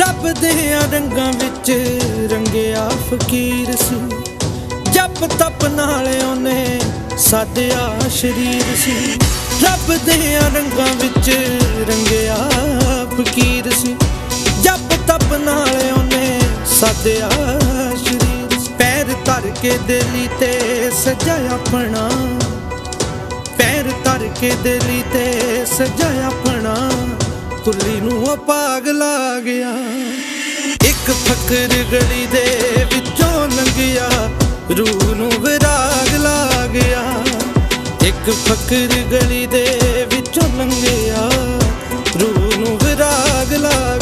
ਰੱਬ ਦੇ ਰੰਗਾਂ ਵਿੱਚ ਰੰਗਿਆ ਫਕੀਰ ਸੀ। ਜਪ ਤਪ ਨਾਲ ਉਹਨੇ ਸਾਧਿਆ ਸ਼ਰੀਰ ਸੀ। ਰੱਬ ਦੇ ਰੰਗਾਂ ਵਿੱਚ ਰੰਗਿਆ ਫਕੀਰ ਸੀ। ਜਪ ਤਪ ਨਾਲ ਉਹਨੇ ਸਾਧਿਆ ਸ਼ਰੀਰ ਪੈਰ ਧਰ ਕੇ ਦਿਲੀ ਤੇ ਸਜਾ ਆਪਣਾ। ਪੈਰ ਧਰ ਕੇ ਦਿਲੀ ਤੇ ਸਜਾ ਆਪਣਾ। ਕੁੱਲੀ ਨੂੰ ਉਹ ਪਾਗ ਆ ਗਿਆ। ਇੱਕ ਫਕਰ ਗਲੀ ਦੇ ਵਿੱਚੋਂ ਲੰਘਿਆ। ਰੂਹ ਨੂੰ ਵਿਰਾਗ ਲਾ ਗਿਆ। ਇੱਕ ਫਕਰ ਗਲੀ ਦੇ ਵਿੱਚੋਂ ਲੰਘਿਆ। ਰੂਹ ਨੂੰ ਵਿਰਾਗ ਲਾ